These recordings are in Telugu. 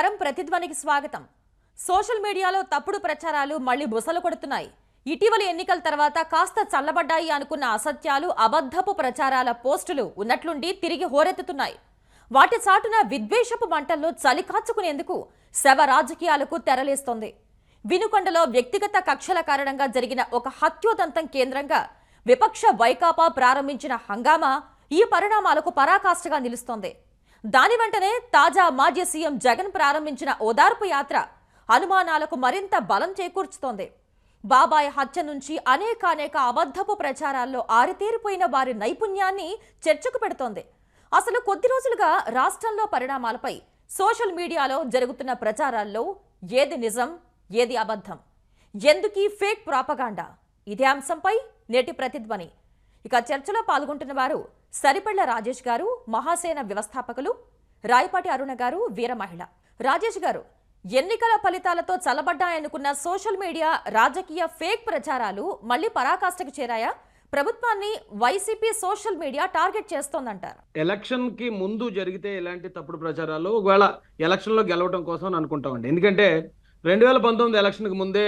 నమస్కారం ప్రతిధ్వనికి స్వాగతం. సోషల్ మీడియాలో తప్పుడు ప్రచారాలు మళ్ళీ బుసలు కొడుతున్నాయి. ఇటీవలి ఎన్నికల తర్వాత కాస్త చల్లబడ్డాయి అనుకున్న అసత్యాలు అబద్ధపు ప్రచారాల పోస్టులు ఉన్నట్లుండి తిరిగి హోరెత్తుతున్నాయి. వాటి చాటున విద్వేషపు మంటల్లో చలికాచుకునేందుకు శవ రాజకీయాలకు తెరలేస్తోంది. వినుకొండలో వ్యక్తిగత కక్షల కారణంగా జరిగిన ఒక హత్యోదంతం కేంద్రంగా విపక్ష వైకాపా ప్రారంభించిన హంగామా ఈ పరిణామాలకు పరాకాష్ఠగా నిలుస్తోంది. దాని వెంటనే తాజా మాజీ సీఎం జగన్ ప్రారంభించిన ఓదార్పు యాత్ర అనుమానాలకు మరింత బలం చేకూర్చుతోంది. బాబాయ్ హత్య నుంచి అనేకానేక అబద్ధపు ప్రచారాల్లో ఆరితేరిపోయిన వారి నైపుణ్యాన్ని చర్చకు పెడుతోంది. అసలు కొద్ది రోజులుగా రాష్ట్రంలో పరిణామాలపై సోషల్ మీడియాలో జరుగుతున్న ప్రచారాల్లో ఏది నిజం ఏది అబద్ధం? ఎందుకీ ఫేక్ ప్రాపగాండా? ఇదే అంశంపై నేటి ప్రతిధ్వని. ఇక చర్చలో పాల్గొంటున్న వారు సరిపళ్ళ రాజేష్ గారు మహాసేన వ్యవస్థాపకులు రాయపాటి అరుణ గారు వీర మహిళ. రాజేష్ గారు ఎన్నికల ఫలితాలతో చల్లబడ్డాయనుకున్న సోషల్ మీడియా రాజకీయ ఫేక్ ప్రచారాలు మళ్ళీ పరాకాష్ఠకు చేరాయా? ప్రభుత్వాన్ని వైసీపీ సోషల్ మీడియా టార్గెట్ చేస్తోందంటారు. ఎలక్షన్కి ముందు జరిగితే ఇలాంటి తప్పుడు ప్రచారాలు? ఒకవేళ ఎలక్షన్లో గెలవడం కోసం అనుకుంటామండి. ఎందుకంటే రెండు వేల పంతొమ్మిది ఎలక్షన్కి ముందే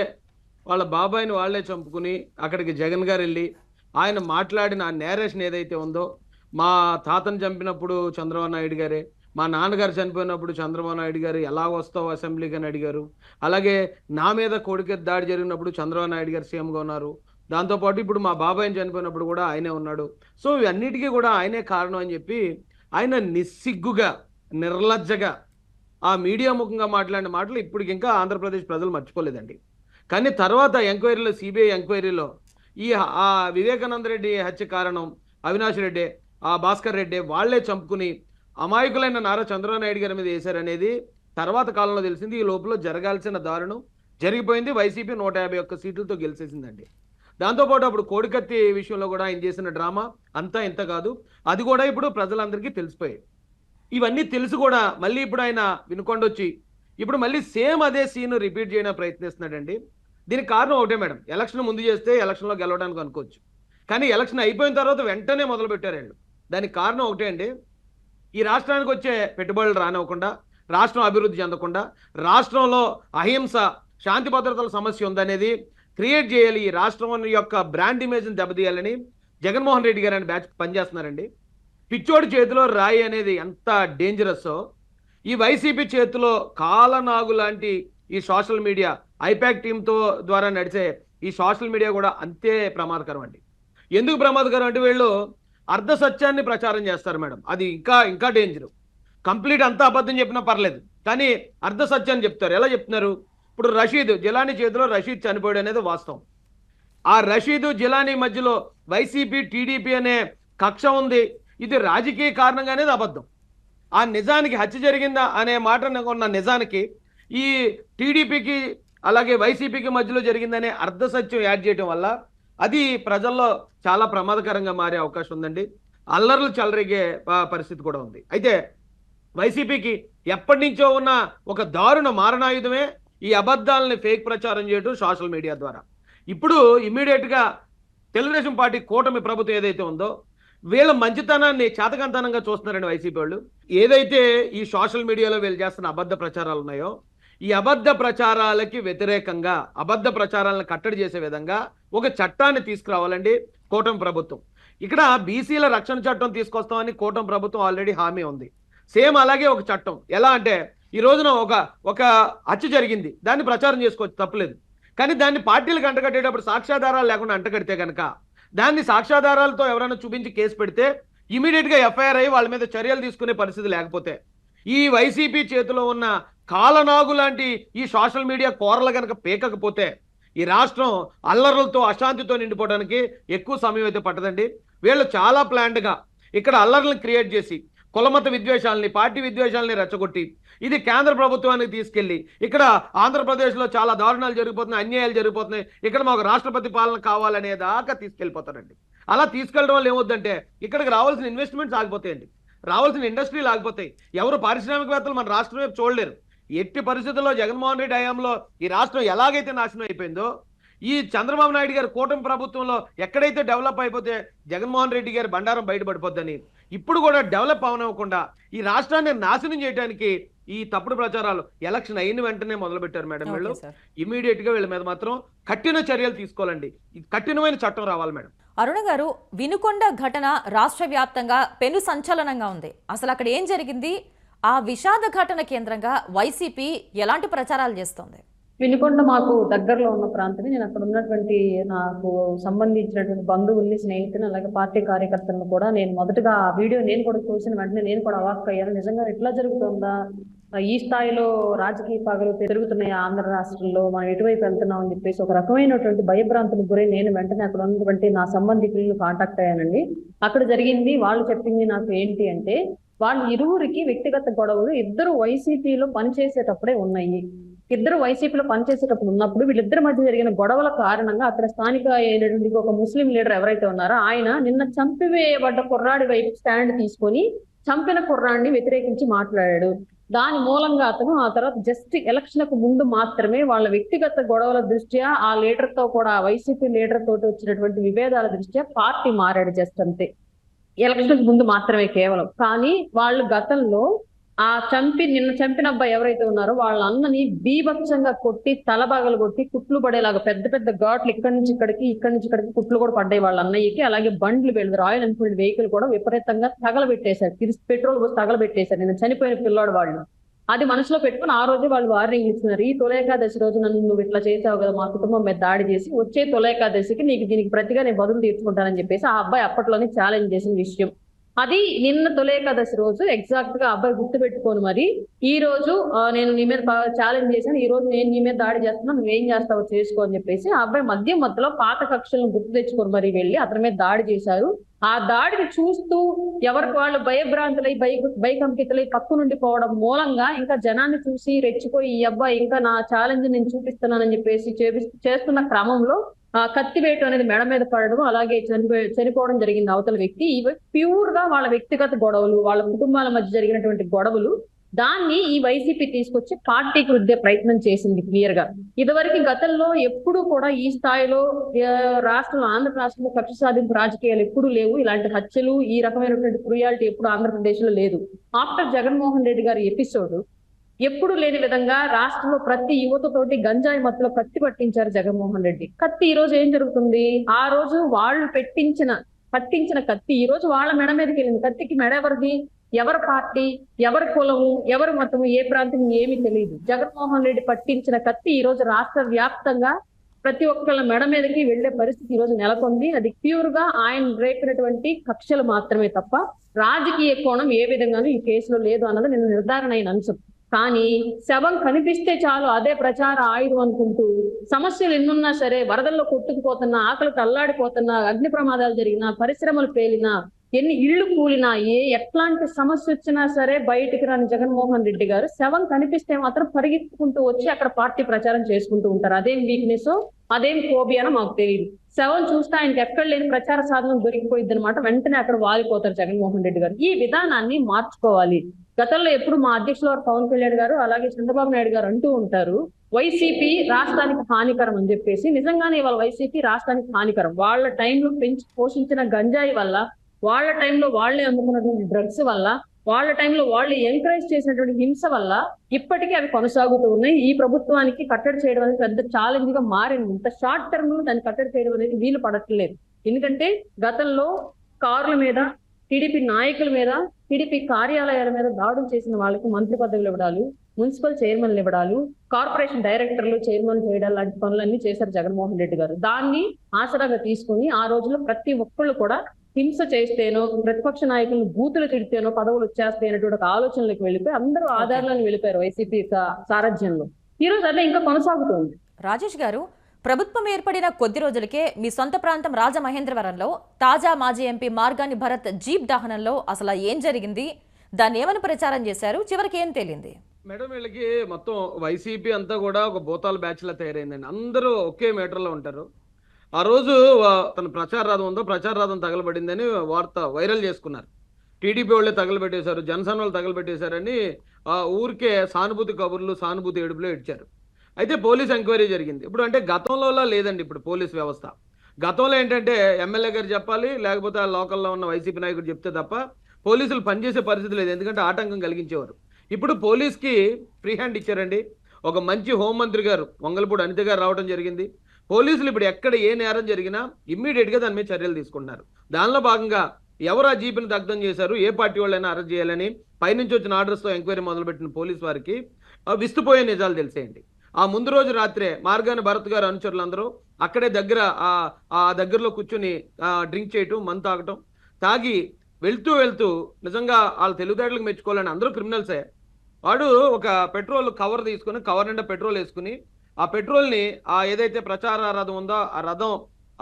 వాళ్ళ బాబాయిని వాళ్ళే చంపుకుని అక్కడికి జగన్ గారు వెళ్ళి ఆయన మాట్లాడిన ఆ నేరేషన్ ఏదైతే ఉందో మా తాతను చంపినప్పుడు చంద్రబాబు నాయుడు గారే మా నాన్నగారు చనిపోయినప్పుడు చంద్రబాబు నాయుడు గారు ఎలా వస్తావు అసెంబ్లీకి అని అడిగారు. అలాగే నా మీద కొడుకు దాడి జరిగినప్పుడు చంద్రబాబు నాయుడు గారు సీఎంగా ఉన్నారు. దాంతోపాటు ఇప్పుడు మా బాబాయ్ చనిపోయినప్పుడు కూడా ఆయనే ఉన్నాడు. సో ఇవన్నిటికీ కూడా ఆయనే కారణం అని చెప్పి ఆయన నిస్సిగ్గుగా నిర్లజ్జగా ఆ మీడియా ముఖంగా మాట్లాడిన మాటలు ఇప్పటికి ఇంకా ఆంధ్రప్రదేశ్ ప్రజలు మర్చిపోలేదండి. కానీ తర్వాత ఎంక్వైరీలో సిబిఐ ఎంక్వైరీలో ఈ ఆ వివేకానంద రెడ్డి హత్య కారణం అవినాష్ రెడ్డి ఆ భాస్కర్ రెడ్డి వాళ్ళే చంపుకుని అమాయకులైన నారా చంద్రబాబు గారి మీద వేశారనేది తర్వాత కాలంలో తెలిసింది. ఈ లోపల జరగాల్సిన దారుణం జరిగిపోయింది. వైసీపీ నూట యాభై ఒక్క సీట్లతో గెలిచేసిందండి. దాంతోపాటు అప్పుడు కోడికత్తి విషయంలో కూడా ఆయన చేసిన డ్రామా అంతా ఇంత కాదు. అది కూడా ఇప్పుడు ప్రజలందరికీ తెలిసిపోయాయి. ఇవన్నీ తెలిసి కూడా మళ్ళీ ఇప్పుడు ఆయన వినుకొండొచ్చి ఇప్పుడు మళ్ళీ సేమ్ అదే సీన్ రిపీట్ చేయడానికి ప్రయత్నిస్తున్నాడండి. దీనికి కారణం ఒకటే మేడం. ఎలక్షన్ ముందు చేస్తే ఎలక్షన్లో గెలవడానికి అనుకోవచ్చు. కానీ ఎలక్షన్ అయిపోయిన తర్వాత వెంటనే మొదలు పెట్టారు వీళ్ళు. దానికి కారణం ఒకటే అండి. ఈ రాష్ట్రానికి వచ్చే పెట్టుబడులు రానివ్వకుండా రాష్ట్రం అభివృద్ధి చెందకుండా రాష్ట్రంలో అహింస శాంతి భద్రతల సమస్య ఉందనేది క్రియేట్ చేయాలి ఈ రాష్ట్రం యొక్క బ్రాండ్ ఇమేజ్ని దెబ్బతీయాలని జగన్మోహన్ రెడ్డి గారు అని బ్యాచ్ పనిచేస్తున్నారండి. పిచ్చోడి చేతిలో రాయి అనేది ఎంత డేంజరస్సో ఈ వైసీపీ చేతిలో కాలనాగు లాంటి ఈ సోషల్ మీడియా ఐపాక్ టీంతో ద్వారా నడిచే ఈ సోషల్ మీడియా కూడా అంతే ప్రమాదకరం అండి. ఎందుకు ప్రమాదకరం అంటే వీళ్ళు అర్ధ సత్యాన్ని ప్రచారం చేస్తారు మేడం. అది ఇంకా ఇంకా డేంజర్ కంప్లీట్ అంతా అబద్ధం చెప్పినా పర్లేదు. కానీ అర్ధ సత్యాన్ని చెప్తారు. ఎలా చెప్తున్నారు? ఇప్పుడు రషీద్ జిలానీ చేతిలో రషీద్ చనిపోయాడు అనేది వాస్తవం. ఆ రషీదు జిలానీ మధ్యలో వైసీపీ టీడీపీ అనే కక్ష ఉంది. ఇది రాజకీయ కారణంగా అనేది అబద్ధం. ఆ నిజానికి హత్య జరిగిందా అనే మాట ఉన్న నిజానికి ఈ టీడీపీకి అలాగే వైసీపీకి మధ్యలో జరిగిందనే అర్ధసత్యం యాడ్ చేయడం వల్ల అది ప్రజల్లో చాలా ప్రమాదకరంగా మారే అవకాశం ఉందండి. అల్లర్లు చెలరేగే పరిస్థితి కూడా ఉంది. అయితే వైసీపీకి ఎప్పటి నుంచో ఉన్న ఒక దారుణ మారణాయుధమే ఈ అబద్ధాలని ఫేక్ ప్రచారం చేయడం సోషల్ మీడియా ద్వారా. ఇప్పుడు ఇమ్మీడియట్గా తెలుగుదేశం పార్టీ కూటమి ప్రభుత్వం ఏదైతే ఉందో వీళ్ళ మంచితనాన్ని చేతకంతనంగా చూస్తున్నారండి వైసీపీ వాళ్ళు. ఏదైతే ఈ సోషల్ మీడియాలో వీళ్ళు చేస్తున్న అబద్ధ ప్రచారాలు ఉన్నాయో ఈ అబద్ధ ప్రచారాలకి వ్యతిరేకంగా అబద్ధ ప్రచారాలను కట్టడి చేసే విధంగా ఒక చట్టాన్ని తీసుకురావాలండి కూటమి ప్రభుత్వం. ఇక్కడ బీసీల రక్షణ చట్టం తీసుకొస్తామని కూటమి ప్రభుత్వం ఆల్రెడీ హామీ ఉంది. సేమ్ అలాగే ఒక చట్టం. ఎలా అంటే ఈ రోజున ఒక ఒక హత్య జరిగింది. దాన్ని ప్రచారం చేసుకోవచ్చు తప్పలేదు. కానీ దాన్ని పార్టీలకు అంటగట్టేటప్పుడు సాక్ష్యాధారాలు లేకుండా అంటగడితే కనుక దాన్ని సాక్ష్యాధారాలతో ఎవరైనా చూపించి కేసు పెడితే ఇమీడియట్గా ఎఫ్ఐఆర్ అయ్యి వాళ్ళ మీద చర్యలు తీసుకునే పరిస్థితి లేకపోతే ఈ వైసీపీ చేతిలో ఉన్న కాలనాగు లాంటి ఈ సోషల్ మీడియా కోరలు కనుక పేకకపోతే ఈ రాష్ట్రం అల్లర్లతో అశాంతితో నిండిపోవడానికి ఎక్కువ సమయం అయితే పట్టదండి. వీళ్ళు చాలా ప్లాండ్గా ఇక్కడ అల్లర్లను క్రియేట్ చేసి కులమత విద్వేషాలని పార్టీ విద్వేషాలని రెచ్చగొట్టి ఇది కేంద్ర ప్రభుత్వానికి తీసుకెళ్ళి ఇక్కడ ఆంధ్రప్రదేశ్లో చాలా దారుణాలు జరిగిపోతున్నాయి అన్యాయాలు జరిగిపోతున్నాయి ఇక్కడ మాకు రాష్ట్రపతి పాలన కావాలనే దాకా తీసుకెళ్ళిపోతారండి. అలా తీసుకెళ్ళడం వల్ల ఏమవుద్దంటే ఇక్కడికి రావాల్సిన ఇన్వెస్ట్మెంట్స్ ఆగిపోతాయండి. రావాల్సిన ఇండస్ట్రీలు ఆగిపోతాయి ఎవరు పారిశ్రామికవేత్తలు మన రాష్ట్రం వైపు చూడలేరు. ఎట్టి పరిస్థితుల్లో జగన్మోహన్ రెడ్డి హయాంలో ఈ రాష్ట్రం ఎలాగైతే నాశనం అయిపోయిందో ఈ చంద్రబాబు నాయుడు గారి కూటమి ప్రభుత్వంలో ఎక్కడైతే డెవలప్ అయిపోతే జగన్మోహన్ రెడ్డి గారి బండారం బయటపడిపోద్దని ఇప్పుడు కూడా డెవలప్ అవనివ్వకుండా ఈ రాష్ట్రాన్ని నాశనం చేయడానికి ఈ తప్పుడు ప్రచారాలు ఎలక్షన్ అయిన వెంటనే మొదలుపెట్టారు మేడం వీళ్ళు. ఇమీడియట్గా వీళ్ళ మీద మాత్రం కఠిన చర్యలు తీసుకోవాలండి. కఠినమైన చట్టం రావాలి మేడం. అరుణ గారు వినుకొండ ఘటన రాష్ట్ర వ్యాప్తంగా పెను సంచలనంగా ఉంది. అసలు అక్కడ ఏం జరిగింది? ఆ విషాద ఘటన కేంద్రంగా వైసీపీ ఎలాంటి ప్రచారాలు చేస్తోంది? పిలికొండ మాకు దగ్గరలో ఉన్న ప్రాంతమే. నేను అక్కడ ఉన్నటువంటి నాకు సంబంధించినటువంటి బంధువుల్ని స్నేహితుని అలాగే పార్టీ కార్యకర్తలను కూడా నేను మొదటగా ఆ వీడియో నేను కూడా చూసిన వెంటనే నేను కూడా అవాక్ అయ్యాను. నిజంగా ఇట్లా జరుగుతుందా? ఈ స్థాయిలో రాజకీయ పగలు పెరుగుతున్నాయి ఆంధ్ర రాష్ట్రంలో? మనం ఎటువైపు వెళ్తున్నాం అని చెప్పేసి ఒక రకమైనటువంటి భయభ్రాంతులకు గురై నేను వెంటనే అక్కడ ఉన్నటువంటి నా సంబంధికులను కాంటాక్ట్ అయ్యానండి. అక్కడ జరిగింది వాళ్ళు చెప్పింది నాకు ఏంటి అంటే వాళ్ళు ఇరువురికి వ్యక్తిగత గొడవలు ఇద్దరు వైసీపీలో పనిచేసేటప్పుడే ఉన్నాయి. ఇద్దరు వైసీపీలో పనిచేసేటప్పుడు ఉన్నప్పుడు వీళ్ళిద్దరి మధ్య జరిగిన గొడవల కారణంగా అక్కడ స్థానిక అయినటువంటి ఒక ముస్లిం లీడర్ ఎవరైతే ఉన్నారో ఆయన నిన్న చంపివేయబడ్డ కుర్రాడి వైపు స్టాండ్ తీసుకొని చంపిన కుర్రాడిని వ్యతిరేకించి మాట్లాడాడు. దాని మూలంగా అతను ఆ తర్వాత జస్ట్ ఎలక్షన్కు ముందు మాత్రమే వాళ్ళ వ్యక్తిగత గొడవల దృష్ట్యా ఆ లీడర్తో కూడా వైసీపీ లీడర్ తోటి వచ్చినటువంటి విభేదాల దృష్ట్యా పార్టీ మారాడు జస్ట్ అంతే. ఎలక్షన్ ముందు మాత్రమే కేవలం. కానీ వాళ్ళు గతంలో ఆ చంపి నిన్న చంపిన అబ్బాయి ఎవరైతే ఉన్నారో వాళ్ళ అన్నని బీభత్సంగా కొట్టి తలబాగలు కొట్టి కుట్లు పడేలాగా పెద్ద పెద్ద ఘాట్లు ఇక్కడి నుంచి ఇక్కడికి ఇక్కడి నుంచి ఇక్కడికి కుట్లు కూడా పడ్డాయి వాళ్ళ అన్నయ్యకి. అలాగే బండ్లు వెళ్ళదు రాయల్ ఎన్ఫీల్డ్ వెహికల్ కూడా విపరీతంగా తగలబెట్టేశారు. తిరిగి పెట్రోల్ పోసి తగలబెట్టేశారు. నిన్న చనిపోయిన పిల్లాడు వాళ్ళు. అది మనసులో పెట్టుకుని ఆ రోజే వాళ్ళు వార్నింగ్ ఇచ్చినారు. ఈ తొలేకాదశి రోజు నన్ను నువ్వు ఇట్లా చేసావు కదా మా కుటుంబం మీద దాడి చేసి వచ్చే తొలేకాదశికి నీకు దీనికి ప్రతిగా నేను బదులు తీర్చుకుంటానని చెప్పేసి ఆ అబ్బాయి అప్పట్లోనే ఛాలెంజ్ చేసిన విషయం. అది నిన్న తొలేకాదశి రోజు ఎగ్జాక్ట్గా అబ్బాయి గుర్తు పెట్టుకోను మరి. ఈ రోజు నేను నీ మీద ఛాలెంజ్ చేశాను. ఈ రోజు నేను నీ మీద దాడి చేస్తున్నా నువ్వేం చేస్తావో చేసుకో అని చెప్పేసి ఆ అబ్బాయి మధ్య మధ్యలో పాత కక్షలను గుర్తు తెచ్చుకొని మరి వెళ్ళి అతని మీద దాడి చేశారు. ఆ దాడిని చూస్తూ ఎవరికి వాళ్ళు భయభ్రాంతులై భయ భయకంపితులై పక్కు నుండి పోవడం మూలంగా ఇంకా జనాన్ని చూసి రెచ్చిపోయి ఈ అబ్బాయి ఇంకా నా ఛాలెంజ్ నేను చూపిస్తున్నానని చెప్పేసి చేపి- చేస్తున్న క్రమంలో ఆ కత్తి వేయటం అనేది మెడ మీద పడడం అలాగే చనిపోయి చనిపోవడం జరిగింది అవతల వ్యక్తి. ఇవి ప్యూర్గా వాళ్ళ వ్యక్తిగత గొడవలు వాళ్ళ కుటుంబాల మధ్య జరిగినటువంటి గొడవలు. దాన్ని ఈ వైసీపీ తీసుకొచ్చి పార్టీకి రుద్దే ప్రయత్నం చేసింది క్లియర్గా. ఇదివరకు గతంలో ఎప్పుడూ కూడా ఈ స్థాయిలో రాష్ట్రంలో ఆంధ్ర రాష్ట్రంలో కక్ష సాధింపు రాజకీయాలు ఎప్పుడూ లేవు. ఇలాంటి హత్యలు ఈ రకమైనటువంటి క్రుయాలిటీ ఎప్పుడు ఆంధ్రప్రదేశ్లో లేదు. ఆఫ్టర్ జగన్మోహన్ రెడ్డి గారి ఎపిసోడ్ ఎప్పుడు లేని విధంగా రాష్ట్రంలో ప్రతి యువతతోటి గంజాయి మత్తులో కత్తి పట్టించారు జగన్మోహన్ రెడ్డి. కత్తి ఈ రోజు ఏం జరుగుతుంది? ఆ రోజు వాళ్ళు పెట్టించిన పట్టించిన కత్తి ఈ రోజు వాళ్ళ మెడ మీదకి వెళ్ళింది. కత్తికి మెడ ఎవరిది? ఎవరి పార్టీ? ఎవరి కులము? ఎవరి మతము? ఏ ప్రాంతం? ఏమీ తెలియదు. జగన్మోహన్ రెడ్డి పట్టించిన కత్తి ఈ రోజు రాష్ట్ర వ్యాప్తంగా ప్రతి ఒక్కళ్ళ మెడ మీదకి వెళ్ళే పరిస్థితి ఈ రోజు నెలకొంది. అది ప్యూర్గా ఆయన రేపినటువంటి కక్షలు మాత్రమే తప్ప రాజకీయ కోణం ఏ విధంగానూ ఈ కేసులో లేదు అన్నది నేను నిర్ధారణ అయిన అంశం. కానీ శవం కనిపిస్తే చాలు అదే ప్రచార ఆయుధం అనుకుంటూ సమస్యలు ఎన్నున్నా సరే వరదల్లో కొట్టుకుపోతున్నా ఆకలికి అల్లాడిపోతున్నా అగ్ని ప్రమాదాలు జరిగినా పరిశ్రమలు పేలినా ఎన్ని ఇళ్ళు కూలినా ఏ ఎట్లాంటి సమస్య వచ్చినా సరే బయటికి రాని జగన్మోహన్ రెడ్డి గారు శవం కనిపిస్తే మాత్రం పరిగెత్తుకుంటూ వచ్చి అక్కడ పార్టీ ప్రచారం చేసుకుంటూ ఉంటారు. అదేం వీక్నెస్ అదేం ఫోబియానో మాకు తెలియదు సెవెన్ చూస్తే ఆయనకి ఎక్కడ లేని ప్రచార సాధనం దొరికిపోయింది అనమాట వెంటనే అక్కడ వాలిపోతారు జగన్మోహన్ రెడ్డి గారు. ఈ విధానాన్ని మార్చుకోవాలి. గతంలో ఎప్పుడు మా అధ్యక్షులు వారు పవన్ కళ్యాణ్ గారు అలాగే చంద్రబాబు నాయుడు గారు అంటూ ఉంటారు వైసీపీ రాష్ట్రానికి హానికరం అని చెప్పేసి. నిజంగానే వాళ్ళ వైసీపీ రాష్ట్రానికి హానికరం. వాళ్ళ టైంలో పెంచి పోషించిన గంజాయి వల్ల వాళ్ళ టైంలో వాళ్ళే అమ్ముకున్నటువంటి డ్రగ్స్ వల్ల వాళ్ళ టైంలో వాళ్ళు ఎంకరేజ్ చేసినటువంటి హింస వల్ల ఇప్పటికీ అవి కొనసాగుతూ ఉన్నాయి. ఈ ప్రభుత్వానికి కట్టడి చేయడం అనేది పెద్ద ఛాలెంజ్గా మారింది. ఇంత షార్ట్ టర్మ్లో దాన్ని కట్టడి చేయడం అనేది వీలు పడట్లేదు. ఎందుకంటే గతంలో కార్ల మీద టీడీపీ నాయకుల మీద టీడీపీ కార్యాలయాల మీద దాడులు చేసిన వాళ్ళకి మంత్రి పదవులు ఇవ్వడాలు మున్సిపల్ చైర్మన్లు ఇవ్వడాలు కార్పొరేషన్ డైరెక్టర్లు చైర్మన్ చేయడాలు లాంటి పనులన్నీ చేశారు జగన్మోహన్ రెడ్డి గారు. దాన్ని ఆసరాగా తీసుకుని ఆ రోజుల్లో ప్రతి ఒక్కళ్ళు కూడా హింస చేస్తేనో ప్రతిపక్ష నాయకులను బూతులు తిడితేనో పదవులు వచ్చేస్తాయి అనేటువంటి ఒక ఆలోచనలకు వెళ్ళిపోయి అందరూ ఆధారాలను వెళ్ళిపోయారు వైసీపీ సారథ్యంలో. ఈ రోజు అదే ఇంకా కొనసాగుతుంది. రాజేష్ గారు ప్రభుత్వం ఏర్పడిన కొద్ది రోజులకే మీ సొంత ప్రాంతం రాజమహేంద్రవరంలో తాజా మాజీ ఎంపీ మార్గాని భరత్ జీప్ దహనంలో అసలు ఏం జరిగింది? దాన్ని ఏమని ప్రచారం చేశారు? చివరికి ఏం తేలింది? మేడం వీళ్ళకి మొత్తం వైసీపీ అంతా కూడా ఒక భూతాల బ్యాచ్ లా తయారైందండి. అందరూ ఒకే మీటర్లో ఉంటారు. ఆ రోజు తన ప్రచార రథం ఉందో ప్రచార రథం తగలబడిందని వార్త వైరల్ చేసుకున్నారు. టీడీపీ వాళ్ళే తగలబెట్టేశారు జనసేన వాళ్ళు తగలబెట్టేశారని ఆ ఊరికే సానుభూతి కబుర్లు సానుభూతి ఏడుపులో ఇచ్చారు అయితే పోలీస్ ఎంక్వైరీ జరిగింది. ఇప్పుడు అంటే గతంలోలా లేదండి ఇప్పుడు పోలీస్ వ్యవస్థ. గతంలో ఏంటంటే ఎమ్మెల్యే గారు చెప్పాలి లేకపోతే ఆ లోకల్లో ఉన్న వైసీపీ నాయకుడు చెప్తే తప్ప పోలీసులు పనిచేసే పరిస్థితి లేదు. ఎందుకంటే ఆటంకం కలిగించేవారు. ఇప్పుడు పోలీస్కి ఫ్రీ హ్యాండ్ ఇచ్చారండి. ఒక మంచి హోంమంత్రి గారు వంగలపూడి అనిత గారు రావడం జరిగింది. పోలీసులు ఇప్పుడు ఎక్కడ ఏ నేరం జరిగినా ఇమ్మీడియట్గా దాని మీద చర్యలు తీసుకుంటున్నారు. దానిలో భాగంగా ఎవరు ఆ జీపుని దగ్ధం చేశారు ఏ పార్టీ వాళ్ళైనా అరెస్ట్ చేయాలని పైనుంచి వచ్చిన ఆర్డర్స్తో ఎంక్వైరీ మొదలుపెట్టిన పోలీస్ వారికి విస్తుపోయే నిజాలు తెలిసేయండి. ఆ ముందు రోజు రాత్రే మార్గాన భరత్ గారు అనుచరులందరూ అక్కడే దగ్గర ఆ- ఆ దగ్గరలో కూర్చుని డ్రింక్ చేయటం మందు తాగటం తాగి వెళ్తూ వెళ్తూ నిజంగా వాళ్ళ తెలివితేటలకు మెచ్చుకోవాలని అందరూ క్రిమినల్సే. వాడు ఒక పెట్రోల్ కవర్ తీసుకుని కవర్ నిండా పెట్రోల్ వేసుకుని ఆ పెట్రోల్ని ఆ ఏదైతే ప్రచార రథం ఉందో ఆ రథం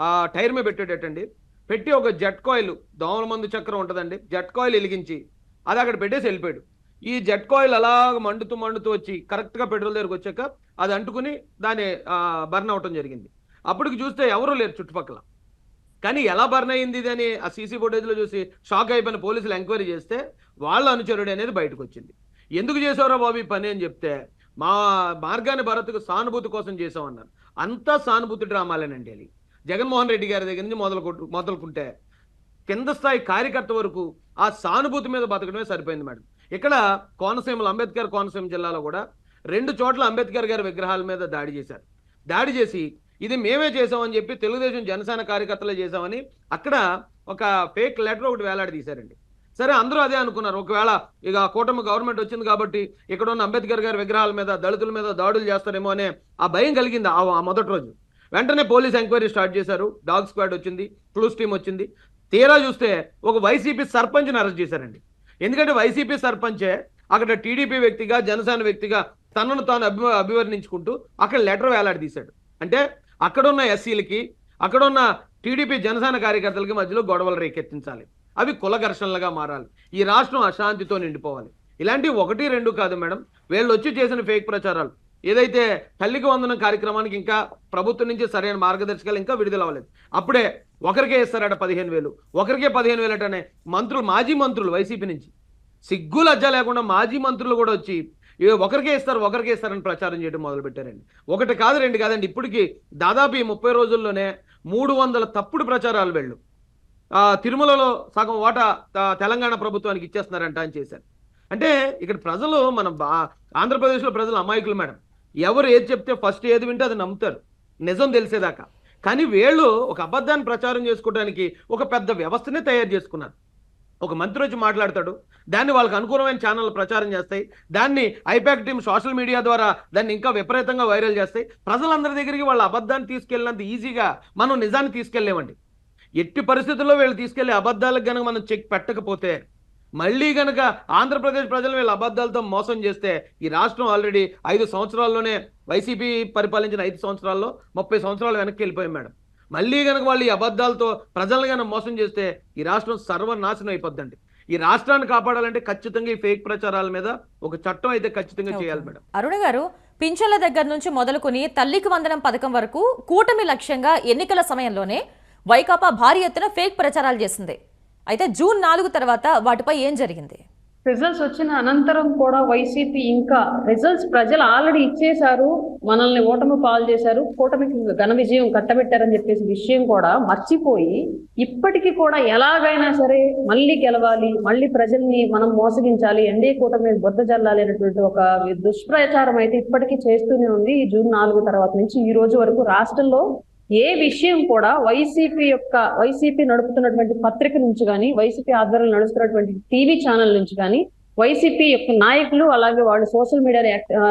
ఆ టైర్ మీద పెట్టేటట్టండి. పెట్టి ఒక జెట్ కాయిల్ దోమల మందు చక్రం ఉంటుందండి. జెట్ కాయిల్ వెలిగించి అది అక్కడ పెట్టేసి వెళ్ళిపోయాడు. ఈ జెట్ కాయిల్ అలాగ మండుతూ మండుతూ వచ్చి కరెక్ట్గా పెట్రోల్ దగ్గరకు వచ్చాక అది అంటుకుని దాన్ని బర్న్ అవటం జరిగింది. అప్పటికి చూస్తే ఎవరూ లేరు చుట్టుపక్కల. కానీ ఎలా బర్న్ అయింది ఇది అని ఆ సీసీ ఫుటేజ్లో చూసి షాక్ అయిపోయిన పోలీసులు ఎంక్వైరీ చేస్తే వాళ్ళ అనుచరుడు అనేది బయటకు వచ్చింది. ఎందుకు చేశారో బాబు ఈ పని అని చెప్తే మా మార్గాన్ని భరత్కు సానుభూతి కోసం చేసామన్నారు అంతా సానుభూతి డ్రామాలేనండి అది. జగన్మోహన్ రెడ్డి గారి దగ్గర నుంచి మొదలు మొదలుకుంటే కింద స్థాయి కార్యకర్త వరకు ఆ సానుభూతి మీద బతకడమే సరిపోయింది మేడం. ఇక్కడ కోనసీమలో అంబేద్కర్ కోనసీమ జిల్లాలో కూడా రెండు చోట్ల అంబేద్కర్ గారి విగ్రహాల మీద దాడి చేశారు. దాడి చేసి ఇది మేమే చేసామని చెప్పి తెలుగుదేశం జనసేన కార్యకర్తలే చేసామని అక్కడ ఒక ఫేక్ లెటర్ ఒకటి వేలాడి తీశారండి సరే అందరూ అదే అనుకున్నారు. ఒకవేళ ఇక కూటమి గవర్నమెంట్ వచ్చింది కాబట్టి ఇక్కడ ఉన్న అంబేద్కర్ గారి విగ్రహాల మీద దళితుల మీద దాడులు చేస్తారేమో అనే ఆ భయం కలిగింది ఆ మొదటి రోజు. వెంటనే పోలీస్ ఎంక్వైరీ స్టార్ట్ చేశారు. డాగ్ స్క్వాడ్ వచ్చింది క్లూస్ టీమ్ వచ్చింది. తీరా చూస్తే ఒక వైసీపీ సర్పంచ్ని అరెస్ట్ చేశారండి. ఎందుకంటే వైసీపీ సర్పంచే అక్కడ టీడీపీ వ్యక్తిగా జనసేన వ్యక్తిగా తనను తాను అభి అభివర్ణించుకుంటూ అక్కడ లెటర్ వేలాడదీశాడు అంటే అక్కడున్న ఎస్సీలకి అక్కడున్న టీడీపీ జనసేన కార్యకర్తలకి మధ్యలో గొడవలు రేకెత్తించాలి. అవి కుల ఘర్షణలుగా మారాలి. ఈ రాష్ట్రం అశాంతితో నిండిపోవాలి. ఇలాంటివి ఒకటి రెండు కాదు మేడం. వీళ్ళు వచ్చి చేసిన ఫేక్ ప్రచారాలు. ఏదైతే తల్లికి వందనం కార్యక్రమానికి ఇంకా ప్రభుత్వం నుంచి సరైన మార్గదర్శకాలు ఇంకా విడుదల అవ్వలేదు. అప్పుడే ఒకరికే ఇస్తారట పదిహేను వేలు. ఒకరికే పదిహేను వేలు అటనే మంత్రులు మాజీ మంత్రులు వైసీపీ నుంచి. సిగ్గు లజ్జ లేకుండా మాజీ మంత్రులు కూడా వచ్చి ఒకరికే ఇస్తారు ఒకరికే ఇస్తారని ప్రచారం చేయడం మొదలుపెట్టారండి. ఒకటి కాదు రెండు కాదండి. ఇప్పటికి దాదాపు ఈ ముప్పై రోజుల్లోనే మూడు వందల తప్పుడు ప్రచారాలు వెళ్ళు తిరుమలలో సగం ఓట తెలంగాణ ప్రభుత్వానికి ఇచ్చేస్తున్నారంట అని చేశారు. అంటే ఇక్కడ ప్రజలు మన బా- ఆంధ్రప్రదేశ్లో ప్రజలు అమాయకులు మేడం. ఎవరు ఏది చెప్తే ఫస్ట్ ఏది వింటే అది నమ్ముతారు. నిజం తెలిసేదాకా. కానీ వీళ్ళు ఒక అబద్ధాన్ని ప్రచారం చేసుకోవడానికి ఒక పెద్ద వ్యవస్థనే తయారు చేసుకున్నారు. ఒక మంత్రి వచ్చి మాట్లాడతాడు. దాన్ని వాళ్ళకి అనుకూలమైన ఛానల్ ప్రచారం చేస్తాయి. దాన్ని ఐపాక్ టీం సోషల్ మీడియా ద్వారా దాన్ని ఇంకా విపరీతంగా వైరల్ చేస్తాయి. ప్రజలందరి దగ్గరికి వాళ్ళ అబద్ధాన్ని తీసుకెళ్ళినంత ఈజీగా మనం నిజాన్ని తీసుకెళ్ళలేమండి. ఎట్టి పరిస్థితుల్లో వీళ్ళు తీసుకెళ్ళే అబద్ధాలకు గనక మనం చెక్ పెట్టకపోతే మళ్ళీ గనక ఆంధ్రప్రదేశ్ ప్రజలు వీళ్ళ అబద్ధాలతో మోసం చేస్తే ఈ రాష్ట్రం ఆల్రెడీ ఐదు సంవత్సరాల్లోనే వైసీపీ పరిపాలించిన ఐదు సంవత్సరాల్లో ముప్పై సంవత్సరాలు వెనక్కి వెళ్ళిపోయాం మేడం. మళ్ళీ గనక వాళ్ళు ఈ అబద్ధాలతో ప్రజలను గనక మోసం చేస్తే ఈ రాష్ట్రం సర్వనాశనం అయిపోద్దండి. ఈ రాష్ట్రాన్ని కాపాడాలంటే ఖచ్చితంగా ఈ ఫేక్ ప్రచారాల మీద ఒక చట్టం అయితే ఖచ్చితంగా చేయాలి మేడం. అరుణ గారు పింఛన్ల దగ్గర నుంచి మొదలుకొని తల్లికి వందనం పథకం వరకు కూటమి లక్ష్యంగా ఎన్నికల సమయంలోనే వైకాపా భారీ ఎత్తున ఫేక్ ప్రచారాలు చేసింది. అయితే జూన్ నాలుగు తర్వాత వాటిపై ఏం జరిగింది? రిజల్ట్స్ వచ్చిన అనంతరం కూడా వైసీపీ ఇంకా రిజల్ట్స్ ప్రజలు ఆల్రెడీ ఇచ్చేశారు. మనల్ని ఓటమి పాలు చేశారు. కూటమికి ఘన విజయం కట్టబెట్టారని చెప్పేసి విషయం కూడా మర్చిపోయి ఇప్పటికీ కూడా ఎలాగైనా సరే మళ్ళీ గెలవాలి మళ్ళీ ప్రజల్ని మనం మోసగించాలి ఎన్డీఏ కూటమి మీద బుద్ధ జల్లాలి అనేటువంటి ఒక దుష్ప్రచారం అయితే ఇప్పటికీ చేస్తూనే ఉంది. ఈ జూన్ నాలుగు తర్వాత నుంచి ఈ రోజు వరకు రాష్ట్రంలో ఏ విషయం కూడా వైసీపీ యొక్క వైసీపీ నడుపుతున్నటువంటి పత్రిక నుంచి కానీ వైసీపీ ఆధ్వర్యంలో నడుస్తున్నటువంటి టీవీ ఛానల్ నుంచి కానీ వైసీపీ యొక్క నాయకులు అలాగే వాళ్ళు సోషల్ మీడియా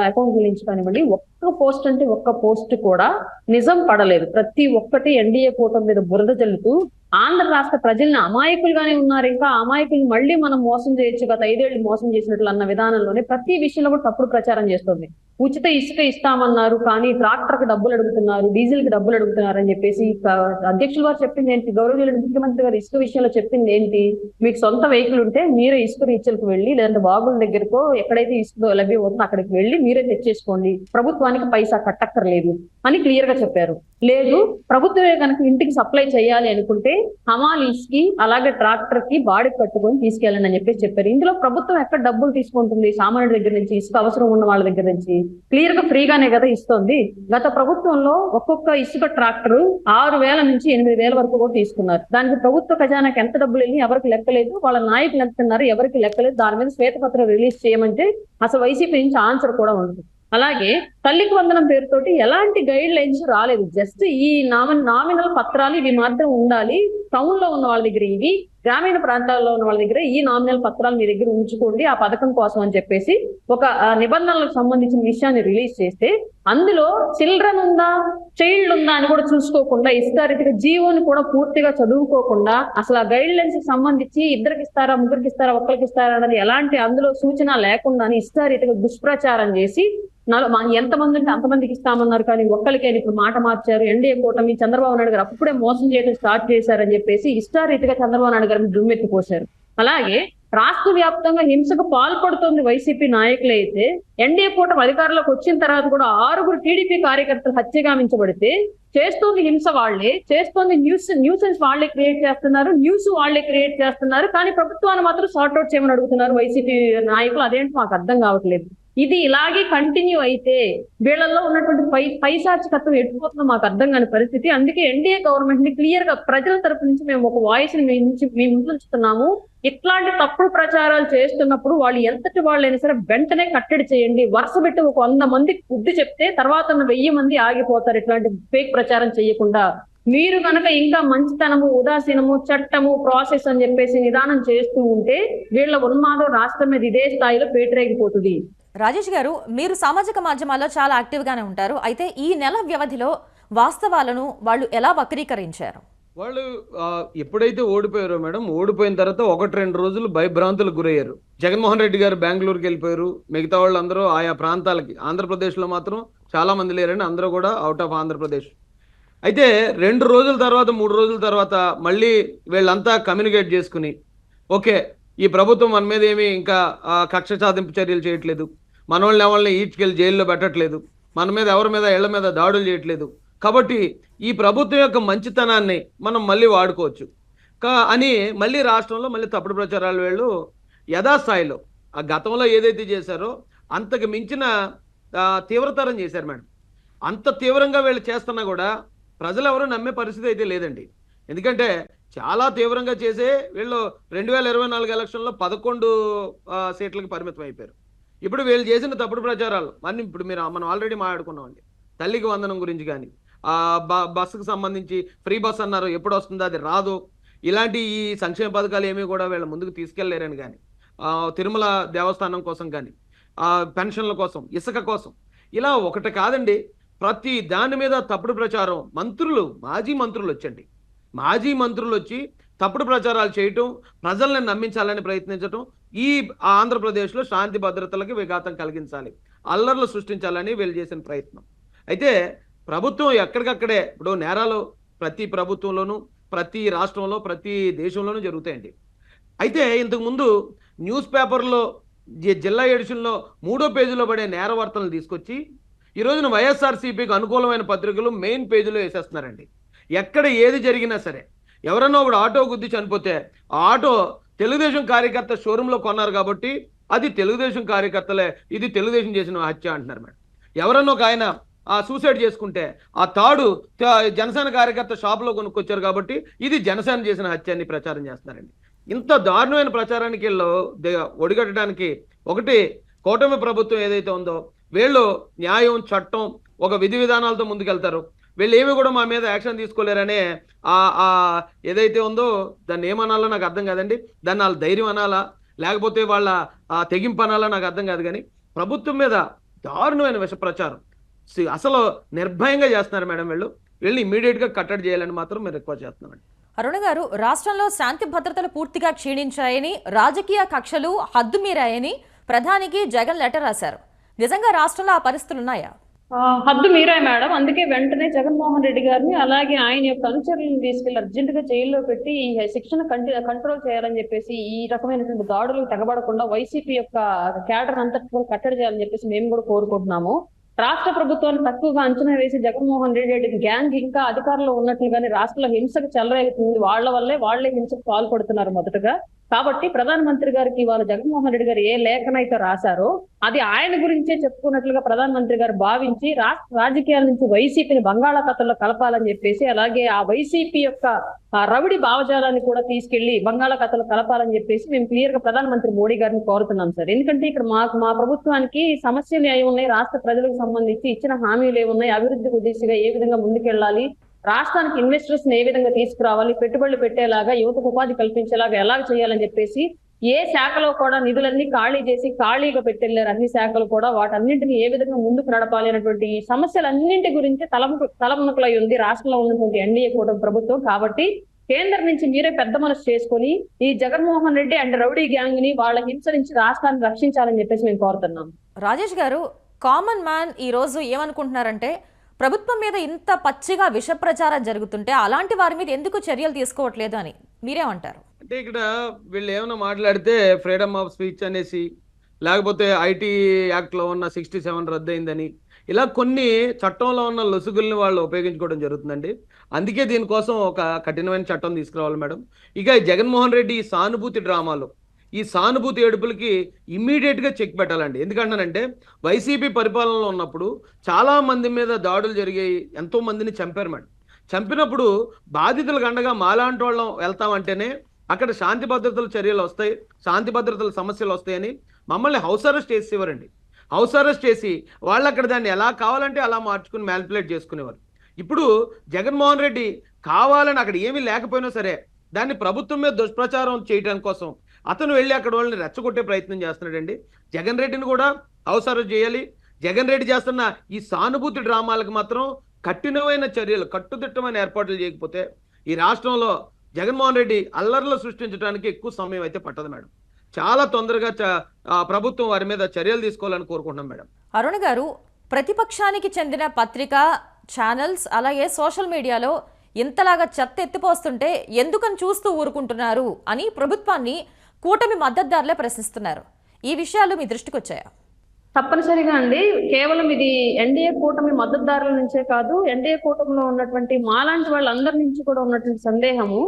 అకౌంట్ల నుంచి కానివ్వండి ఒక్క పోస్ట్ అంటే ఒక్క పోస్ట్ కూడా నిజం పడలేదు. ప్రతి ఒక్కటి ఎన్డీఏ కూటమి మీద బురద జల్లుతూ ఆంధ్ర రాష్ట్ర ప్రజల్ని అమాయకులుగానే ఉన్నారు. ఇంకా అమాయకులు మళ్ళీ మనం మోసం చేయొచ్చు గత ఐదేళ్ళు మోసం చేసినట్లు అన్న విధానంలోనే ప్రతి విషయంలో కూడా తప్పుడు ప్రచారం చేస్తుంది. ఉచిత ఇసుక ఇస్తామన్నారు కానీ ట్రాక్టర్కి డబ్బులు అడుగుతున్నారు డీజిల్కి డబ్బులు అడుగుతున్నారు అని చెప్పేసి అధ్యక్షులు అధ్యక్షుల వారు చెప్పింది ఏంటి? గౌరవనీయులు ముఖ్యమంత్రి గారు ఇసుక విషయంలో చెప్పింది ఏంటి? మీకు సొంత వెహికల్ ఉంటే మీరే ఇసుక రీచ్లకు వెళ్ళి లేదంటే బాగుల దగ్గరకో ఎక్కడైతే ఇసుక లభ్యమవుతుందో అక్కడికి వెళ్ళి మీరే తెచ్చేసుకోండి. ప్రభుత్వానికి పైసా కట్టక్కర్లేదు అని క్లియర్గా చెప్పారు. లేదు ప్రభుత్వమే కనుక ఇంటికి సప్లై చేయాలి అనుకుంటే హమాలీస్కి అలాగే ట్రాక్టర్కి బాడీ కట్టుకొని తీసుకెళ్ళండి అని చెప్పేసి చెప్పారు. ఇందులో ప్రభుత్వం ఎక్కడ డబ్బులు తీసుకుంటుంది? సామాన్యుడి దగ్గర నుంచి ఇసుక అవసరం ఉన్న వాళ్ళ దగ్గర నుంచి? క్లియర్గా ఫ్రీగానే కదా ఇస్తోంది. గత ప్రభుత్వంలో ఒక్కొక్క ఇసుక ట్రాక్టర్ ఆరు వేల నుంచి ఎనిమిది వేల వరకు కూడా తీసుకున్నారు. దానికి ప్రభుత్వ ఖజానాకి ఎంత డబ్బులు వెళ్ళి ఎవరికి లెక్కలేదు? వాళ్ళ నాయకులు ఎంత ఎవరికి లెక్కలేదు? దాని మీద శ్వేతపత్రం రిలీజ్ చేయమంటే అసలు వైసీపీ నుంచి ఆన్సర్ కూడా ఉండదు. అలాగే తల్లికి వందనం పేరుతోటి ఎలాంటి గైడ్ లైన్స్ రాలేదు. జస్ట్ ఈ నామ నామినల్ పత్రాలు ఇవి మాత్రం ఉండాలి. టౌన్లో ఉన్న వాళ్ళ దగ్గర ఇవి గ్రామీణ ప్రాంతాల్లో ఉన్న వాళ్ళ దగ్గర ఈ నామినల్ పత్రాలు మీ దగ్గర ఉంచుకోండి ఆ పథకం కోసం అని చెప్పేసి ఒక నిబంధనలకు సంబంధించిన విషయాన్ని రిలీజ్ చేస్తే అందులో చిల్డ్రన్ ఉందా చైల్డ్ ఉందా అని కూడా చూసుకోకుండా ఇస్తారీతిగా జీవోని కూడా పూర్తిగా చదువుకోకుండా అసలు ఆ గైడ్ లైన్స్కి సంబంధించి ఇద్దరికి ఇస్తారా ముగ్గురికి ఇస్తారా ఒక్కరికి ఇస్తారా అన్నది ఎలాంటి అందులో సూచన లేకుండా ఇస్తారీతిగా దుష్ప్రచారం చేసి ఎంతమంది ఉంటే అంతమందికి ఇస్తామన్నారు కానీ ఒక్కరికే ఇప్పుడు మాట మార్చారు. ఎన్డీఏ కూటమి చంద్రబాబు నాయుడు గారు అప్పుడే మోసం చేయడం స్టార్ట్ చేశారని చెప్పేసి ఇష్టారీతిగా చంద్రబాబు నాయుడు గారిని దుమ్మెత్తిపోశారు అలాగే రాష్ట్ర వ్యాప్తంగా హింసకు పాల్పడుతోంది వైసీపీ నాయకులు అయితే ఎన్డీఏ కూటమి అధికారంలోకి వచ్చిన తర్వాత కూడా ఆరుగురు టీడీపీ కార్యకర్తలు హత్యగామించబడితే చేస్తోంది హింస వాళ్ళే చేస్తోంది న్యూస్ న్యూసెన్స్ వాళ్ళే క్రియేట్ చేస్తున్నారు న్యూస్ వాళ్ళే క్రియేట్ చేస్తున్నారు. కానీ ప్రభుత్వాన్ని మాత్రం సార్ట్అవుట్ చేయమని అడుగుతున్నారు వైసీపీ నాయకులు. అదేంటి మాకు అర్థం కావట్లేదు. ఇది ఇలాగే కంటిన్యూ అయితే వీళ్ళల్లో ఉన్నటువంటి పై పైశాచికత్వం ఎట్టుపోతుందో మాకు అర్థం కాని పరిస్థితి. అందుకే ఎన్డీఏ గవర్నమెంట్ని క్లియర్గా ప్రజల తరపు నుంచి మేము ఒక వాయిస్ని నుంచి మేము ఉంచుతున్నాము. ఇట్లాంటి తప్పుడు ప్రచారాలు చేస్తున్నప్పుడు వాళ్ళు ఎంతటి వాళ్ళైనా సరే వెంటనే కట్టడి చేయండి. వరుస పెట్టి ఒక వంద మంది బుద్ధి చెప్తే తర్వాత వెయ్యి మంది ఆగిపోతారు ఇట్లాంటి ఫేక్ ప్రచారం చేయకుండా. మీరు కనుక ఇంకా మంచితనము ఉదాసీనము చట్టము ప్రాసెస్ అని చెప్పేసి నిదానం చేస్తూ ఉంటే వీళ్ళ ఉన్మాదం రాష్ట్రం మీద ఇదే స్థాయిలో పేటరేగిపోతుంది. రాజేష్ గారు మీరు సామాజిక మాధ్యమాల్లో చాలా యాక్టివ్గానే ఉంటారు. అయితే ఈ నెల వ్యవధిలో వాస్తవాలను వాళ్ళు ఎలా వక్రీకరించారు? వాళ్ళు ఎప్పుడైతే ఓడిపోయారో మేడం ఓడిపోయిన తర్వాత ఒకటి రెండు రోజులు భయభ్రాంతులకు గురయ్యారు. జగన్మోహన్ రెడ్డి గారు బెంగళూరుకి వెళ్ళిపోయారు. మిగతా వాళ్ళందరూ ఆయా ప్రాంతాలకి ఆంధ్రప్రదేశ్లో మాత్రం చాలా మంది లేరండి అందరూ కూడా అవుట్ ఆఫ్ ఆంధ్రప్రదేశ్. అయితే రెండు రోజుల తర్వాత మూడు రోజుల తర్వాత మళ్ళీ వీళ్ళంతా కమ్యూనికేట్ చేసుకుని ఓకే ఈ ప్రభుత్వం మన మీద ఏమీ ఇంకా కక్ష సాధింపు చర్యలు చేయట్లేదు. మన వాళ్ళని ఎవరిని ఈడ్చుకెళ్ళి జైల్లో పెట్టట్లేదు. మన మీద ఎవరి మీద ఇళ్ళ మీద దాడులు చేయట్లేదు. కాబట్టి ఈ ప్రభుత్వం యొక్క మంచితనాన్ని మనం మళ్ళీ వాడుకోవచ్చు. కా అని మళ్ళీ రాష్ట్రంలో మళ్ళీ తప్పుడు ప్రచారాలు వీళ్ళు. యథాస్థాయిలో ఆ గతంలో ఏదైతే చేశారో అంతకు మించిన తీవ్రతరం చేశారు మేడం. అంత తీవ్రంగా వీళ్ళు చేస్తున్నా కూడా ప్రజలు ఎవరు నమ్మే పరిస్థితి అయితే లేదండి. ఎందుకంటే చాలా తీవ్రంగా చేసే వీళ్ళు రెండు వేల ఇరవై నాలుగు ఎలక్షన్లో పదకొండు సీట్లకు పరిమితం అయిపోయారు. ఇప్పుడు వీళ్ళు చేసిన తప్పుడు ప్రచారాలు మరి ఇప్పుడు మీరు మనం ఆల్రెడీ మాట్లాడుకున్నామండి. తల్లికి వందనం గురించి కానీ బస్సుకు సంబంధించి ఫ్రీ బస్ అన్నారు ఎప్పుడు వస్తుందో అది రాదు. ఇలాంటి ఈ సంక్షేమ పథకాలు ఏమీ కూడా వీళ్ళ ముందుకు తీసుకెళ్ళేరని కానీ తిరుమల దేవస్థానం కోసం కానీ పెన్షన్ల కోసం ఇసుక కోసం. ఇలా ఒకటి కాదండి ప్రతి దాని మీద తప్పుడు ప్రచారం మంత్రులు మాజీ మంత్రులు వచ్చండి. మాజీ మంత్రులు వచ్చి తప్పుడు ప్రచారాలు చేయటం ప్రజల్ని నమ్మించాలని ప్రయత్నించటం ఈ ఆంధ్రప్రదేశ్లో శాంతి భద్రతలకి విఘాతం కలిగించాలి అల్లర్లు సృష్టించాలని వీళ్ళు చేసిన ప్రయత్నం. అయితే ప్రభుత్వం ఎక్కడికక్కడే ఇప్పుడు నేరాలు ప్రతి ప్రభుత్వంలోనూ ప్రతి రాష్ట్రంలో ప్రతి దేశంలోనూ జరుగుతాయండి. అయితే ఇంతకుముందు న్యూస్ పేపర్లో జి- జిల్లా ఎడిషన్లో మూడో పేజీలో పడే నేర వార్తలను తీసుకొచ్చి ఈరోజున వైఎస్ఆర్సీపీకి అనుకూలమైన పత్రికలు మెయిన్ పేజీలో వేసేస్తున్నారండి. ఎక్కడ ఏది జరిగినా సరే. ఎవరన్నా ఒకడు ఆటో గుద్ది చనిపోతే ఆ ఆటో తెలుగుదేశం కార్యకర్త షోరూంలో కొన్నారు కాబట్టి అది తెలుగుదేశం కార్యకర్తలే ఇది తెలుగుదేశం చేసిన హత్య అంటున్నారు మేడం. ఎవరన్నా ఒక ఆయన ఆ సూసైడ్ చేసుకుంటే ఆ తాడు జనసేన కార్యకర్త షాప్లో కొనుక్కొచ్చారు కాబట్టి ఇది జనసేన చేసిన హత్యాన్ని ప్రచారం చేస్తున్నారండి. ఇంత దారుణమైన ప్రచారానికి వీళ్ళు ఒడిగట్టడానికి ఒకటి కూటమి ప్రభుత్వం ఏదైతే ఉందో వీళ్ళు న్యాయం చట్టం ఒక విధి విధానాలతో ముందుకెళ్తారు. వీళ్ళు ఏమి కూడా మా మీద యాక్షన్ తీసుకోలేరనే ఆ ఏదైతే ఉందో దాన్ని ఏమనాలో నాకు అర్థం కాదండి. దాన్ని వాళ్ళ ధైర్యం అనాలా? లేకపోతే వాళ్ళ ఆ తెగింపు అనాలా నాకు అర్థం కాదు కానీ ప్రభుత్వం మీద దారుణమైన విష ప్రచారం అసలు నిర్భయంగా చేస్తున్నారు మేడం వీళ్ళు. వీళ్ళని ఇమీడియట్గా కట్టడి చేయాలని మాత్రం మేము రిక్వెస్ట్ చేస్తున్నామండి. అరుణ గారు రాష్ట్రంలో శాంతి భద్రతలు పూర్తిగా క్షీణించాయని రాజకీయ కక్షలు హద్దు మీరాయని ప్రధానికి జగన్ లెటర్ రాశారు. నిజంగా రాష్ట్రంలో ఆ పరిస్థితులు ఉన్నాయా? హద్దు మీరే మేడం. అందుకే వెంటనే జగన్మోహన్ రెడ్డి గారిని అలాగే ఆయన యొక్క అనుచరులను తీసుకెళ్ళి అర్జెంట్గా జైల్లో పెట్టి ఈ శిక్షణ కంటి కంట్రోల్ చేయాలని చెప్పేసి ఈ రకమైనటువంటి దాడులు తెగబడకుండా వైసీపీ యొక్క క్యాడర్ అంతా కూడా కట్టడి చేయాలని చెప్పేసి మేము కూడా కోరుకుంటున్నాము. రాష్ట్ర ప్రభుత్వాన్ని తక్కువగా అంచనా వేసి జగన్మోహన్ రెడ్డి గ్యాంగ్ ఇంకా అధికారంలో ఉన్నట్లుగానే రాష్ట్రంలో హింసకు చెలరేగుతుంది. వాళ్ళ వల్లే వాళ్ళే హింసకు పాల్పడుతున్నారు మొదటగా. కాబట్టి ప్రధానమంత్రి గారికి ఇవాళ జగన్మోహన్ రెడ్డి గారు ఏ లేఖనైతే రాశారో అది ఆయన గురించే చెప్పుకున్నట్లుగా ప్రధానమంత్రి గారు భావించి రాష్ట్ర రాజకీయాల నుంచి వైసీపీని బంగాళాఖాతంలో కలపాలని చెప్పేసి అలాగే ఆ వైసీపీ యొక్క ఆ రవిడి భావజాలాన్ని కూడా తీసుకెళ్ళి బంగాళాఖాతంలో కలపాలని చెప్పేసి మేము క్లియర్గా ప్రధానమంత్రి మోడీ గారిని కోరుతున్నాం సార్. ఎందుకంటే ఇక్కడ మాకు మా ప్రభుత్వానికి సమస్యలు ఏమి ఉన్నాయి రాష్ట్ర ప్రజలకు సంబంధించి ఇచ్చిన హామీలు ఏమున్నాయి అభివృద్ధి ఉద్దేశంగా ఏ విధంగా ముందుకెళ్ళాలి రాష్ట్రానికి ఇన్వెస్టర్స్ ఏ విధంగా తీసుకురావాలి? పెట్టుబడులు పెట్టేలాగా యువతకు ఉపాధి కల్పించేలాగా ఎలా చేయాలని చెప్పేసి ఏ శాఖలో కూడా నిధులన్నీ ఖాళీ చేసి ఖాళీగా పెట్టెళ్ళారు అన్ని శాఖలు కూడా. వాటన్నింటిని ఏ విధంగా ముందుకు నడపాలి అనేటువంటి సమస్యలన్నింటి గురించి తలముకు తలమునకులై ఉంది రాష్ట్రంలో ఉన్నటువంటి ఎన్డీఏ కూటమి ప్రభుత్వం. కాబట్టి కేంద్రం నుంచి మీరే పెద్ద మనసు చేసుకొని ఈ జగన్మోహన్ రెడ్డి అండ్ రౌడీ గ్యాంగ్ని వాళ్ళ హింస నుంచి రాష్ట్రాన్ని రక్షించాలని చెప్పేసి మేము కోరుతున్నాం. రాజేష్ గారు కామన్ మ్యాన్ ఈ రోజు ఏమనుకుంటున్నారంటే ప్రభుత్వం మీద ఇంత పచ్చిగా విష ప్రచారం జరుగుతుంటే అలాంటి వారి మీద ఎందుకు చర్యలు తీసుకోవట్లేదు అని మీరేమంటారు? అంటే ఇక్కడ వీళ్ళు ఏమైనా మాట్లాడితే ఫ్రీడమ్ ఆఫ్ స్పీచ్ అనేసి లేకపోతే ఐటీ యాక్ట్లో ఉన్న సిక్స్టీ సెవెన్ రద్దయిందని ఇలా కొన్ని చట్టంలో ఉన్న లొసుగుల్ని వాళ్ళు ఉపయోగించుకోవడం జరుగుతుందండి. అందుకే దీనికోసం ఒక కఠినమైన చట్టం తీసుకురావాలి మేడం. ఇక జగన్మోహన్ రెడ్డి సానుభూతి డ్రామాలు ఈ సానుభూతి ఏడుపులకి ఇమ్మీడియట్గా చెక్ పెట్టాలండి. ఎందుకంటానంటే వైసీపీ పరిపాలనలో ఉన్నప్పుడు చాలా మంది మీద దాడులు జరిగాయి ఎంతో మందిని చంపారు మేడం. చంపినప్పుడు బాధితులకు అండగా మాలాంటి వాళ్ళం వెళ్తామంటేనే అక్కడ శాంతి భద్రతల చర్యలు వస్తాయి శాంతి భద్రతల సమస్యలు వస్తాయని మమ్మల్ని హౌస్ అరెస్ట్ చేసేవారండి. హౌస్ అరెస్ట్ చేసి వాళ్ళు అక్కడ దాన్ని ఎలా కావాలంటే అలా మార్చుకుని మ్యాల్పులేట్ చేసుకునేవారు. ఇప్పుడు జగన్మోహన్ రెడ్డి కావాలని అక్కడ ఏమీ లేకపోయినా సరే దాన్ని ప్రభుత్వం మీద దుష్ప్రచారం చేయడం కోసం అతను వెళ్ళి అక్కడ వాళ్ళని రెచ్చగొట్టే ప్రయత్నం చేస్తున్నాడండి. జగన్ రెడ్డిని కూడా అవసరం చేయాలి. జగన్ రెడ్డి చేస్తున్న ఈ సానుభూతి డ్రామాలకు మాత్రం కఠినమైన చర్యలు కట్టుదిట్టమైన ఏర్పాట్లు చేయకపోతే ఈ రాష్ట్రంలో జగన్మోహన్ రెడ్డి అల్లర్లు సృష్టించడానికి ఎక్కువ సమయం అయితే పట్టదు మేడం. చాలా తొందరగా చ- ప్రభుత్వం వారి మీద చర్యలు తీసుకోవాలని కోరుకుంటున్నాం మేడం. అరుణ్ గారు ప్రతిపక్షానికి చెందిన పత్రిక ఛానల్స్ అలాగే సోషల్ మీడియాలో ఇంతలాగా చెత్త ఎత్తిపోస్తుంటే ఎందుకని చూస్తూ ఊరుకుంటున్నారు అని ప్రభుత్వాన్ని కూటమి మద్దతుదారులే ప్రశ్నిస్తున్నారు. ఈ విషయాలు మీ దృష్టికి వచ్చాయా? తప్పనిసరిగా అండి. కేవలం ఇది ఎన్డీఏ కూటమి మద్దతుదారుల నుంచే కాదు ఎన్డీఏ కూటమిలో ఉన్నటువంటి మాలాంటి వాళ్ళందరి నుంచి కూడా ఉన్నటువంటి సందేహము.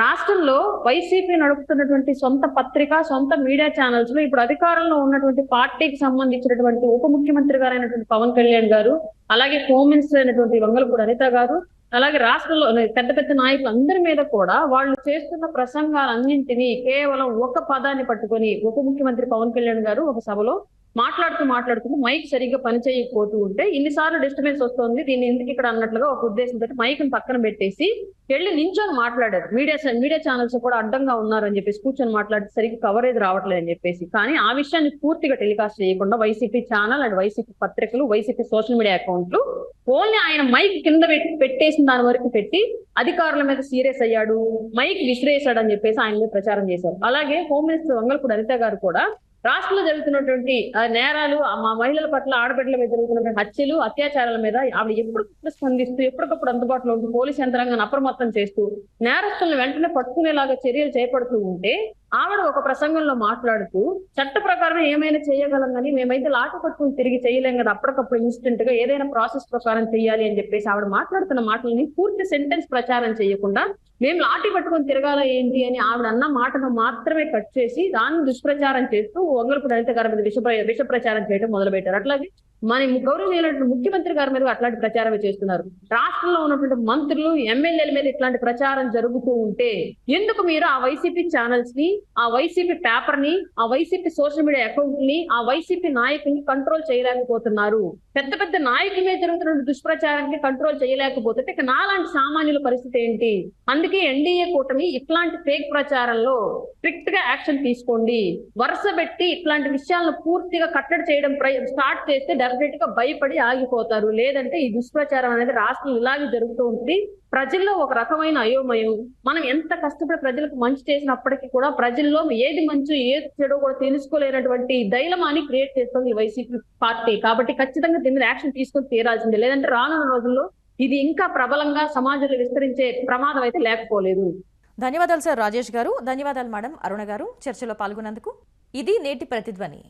రాష్ట్రంలో వైసీపీ నడుపుతున్నటువంటి సొంత పత్రిక సొంత మీడియా ఛానల్స్లో ఇప్పుడు అధికారంలో ఉన్నటువంటి పార్టీకి సంబంధించినటువంటి ఉప ముఖ్యమంత్రి గారైనటువంటి పవన్ కళ్యాణ్ గారు అలాగే హోమ్ మినిస్టర్ అయినటువంటి వంగలపూడి అనిత గారు అలాగే రాష్ట్రంలో పెద్ద పెద్ద నాయకులు అందరి మీద కూడా వాళ్ళు చేస్తున్న ప్రసంగాలన్నింటినీ కేవలం ఒక పదాన్ని పట్టుకొని ఉప ముఖ్యమంత్రి పవన్ కళ్యాణ్ గారు ఒక సభలో మాట్లాడుతూ మాట్లాడుతూ మైక్ సరిగ్గా పనిచేయకపోతూ ఉంటే ఇన్నిసార్లు డిస్టర్బెన్స్ వస్తుంది. దీన్ని ఎందుకు ఇక్కడ అన్నట్లుగా ఒక ఉద్దేశంతో మైక్ పక్కన పెట్టేసి వెళ్ళి నించొని మాట్లాడారు. మీడియా మీడియా ఛానల్స్ కూడా అడ్డంగా ఉన్నారని చెప్పేసి కూర్చొని మాట్లాడితే సరిగ్గా కవరేజ్ రావట్లేదు అని చెప్పేసి కానీ ఆ విషయాన్ని పూర్తిగా టెలికాస్ట్ చేయకుండా వైసీపీ ఛానల్ అండ్ వైసీపీ పత్రికలు వైసీపీ సోషల్ మీడియా అకౌంట్లు ఓన్లీ ఆయన మైక్ కింద పెట్టి పెట్టేసిన దాని వరకు పెట్టి అధికారుల మీద సీరియస్ అయ్యాడు మైక్ విసిరేశాడు అని చెప్పేసి ఆయన ప్రచారం చేశారు. అలాగే హోమ్ మినిస్టర్ వంగల్పూడి అనిత గారు కూడా రాష్ట్రంలో జరుగుతున్నటువంటి నేరాలు ఆ మా మహిళల పట్ల ఆడబిడ్డల మీద జరుగుతున్నటువంటి హత్యలు అత్యాచారాల మీద ఆవిడ ఎప్పటికప్పుడు స్పందిస్తూ ఎప్పటికప్పుడు అందుబాటులో ఉంటూ పోలీస్ యంత్రాంగాన్ని అప్రమత్తం చేస్తూ నేరస్తులను వెంటనే పట్టుకునేలాగా చర్యలు చేపడుతూ ఉంటే ఆవిడ ఒక ప్రసంగంలో మాట్లాడుతూ చట్ట ప్రకారం ఏమైనా చేయగలం కానీ మేమైతే లాటి పట్టుకుని తిరిగి చేయలేం కదా అప్పటికప్పుడు ఇన్స్టెంట్గా ఏదైనా ప్రాసెస్ ప్రకారం చేయాలి అని చెప్పేసి ఆవిడ మాట్లాడుతున్న మాటలని పూర్తి సెంటెన్స్ ప్రచారం చేయకుండా మేము లాఠీ పట్టుకొని తిరగాల ఏంటి? అని ఆవిడ అన్న మాటను మాత్రమే కట్ చేసి దాన్ని దుష్ప్రచారం చేస్తూ వంగలపూడి అనిత గారి మీద విష విష ప్రచారం చేయడం మొదలు పెట్టారు అట్లాగే మన గౌరవనీయులైన ముఖ్యమంత్రి గారి మీద అట్లాంటి ప్రచారమే చేస్తున్నారు. రాష్ట్రంలో ఉన్నటువంటి మంత్రులు ఎమ్మెల్యేల మీద ఇట్లాంటి ప్రచారం జరుగుతూ ఉంటే ఎందుకు మీరు ఆ వైసీపీ ఛానల్స్ని ఆ వైసీపీ పేపర్ని ఆ వైసీపీ సోషల్ మీడియా అకౌంట్ని ఆ వైసీపీ నాయకుల్ని కంట్రోల్ చేయలేకపోతున్నారు? పెద్ద పెద్ద నాయకుల మీద జరుగుతున్న దుష్ప్రచారానికి కంట్రోల్ చేయలేకపోతే ఇక నాలాంటి సామాన్యుల పరిస్థితి ఏంటి? అందుకే ఎన్డీఏ కూటమి ఇట్లాంటి ఫేక్ ప్రచారంలో స్ట్రిక్ట్గా యాక్షన్ తీసుకోండి. వరుస పెట్టి ఇట్లాంటి విషయాలను పూర్తిగా కట్టడి చేయడం స్టార్ట్ చేస్తే డెఫినెట్గా భయపడి ఆగిపోతారు. లేదంటే ఈ దుష్ప్రచారం అనేది రాష్ట్రం ఇలాగే జరుగుతూ ఉంటుంది. ప్రజల్లో ఒక రకమైన అయోమయం. మనం ఎంత కష్టపడి ప్రజలకు మంచి చేసినప్పటికీ కూడా ప్రజల్లో ఏది మంచి ఏది చెడో కూడా తెలుసుకోలేనటువంటి దైలమాన్ని క్రియేట్ చేస్తుంది వైసీపీ పార్టీ. కాబట్టి ఖచ్చితంగా దీని మీద యాక్షన్ తీసుకొని తీరాల్సిందే. లేదంటే రానున్న రోజుల్లో ఇది ఇంకా ప్రబలంగా సమాజంలో విస్తరించే ప్రమాదం అయితే లేకపోలేదు. ధన్యవాదాలు సార్ రాజేష్ గారు. ధన్యవాదాలు మేడం అరుణ గారు చర్చలో పాల్గొన్నందుకు. ఇది నేటి ప్రతిధ్వని.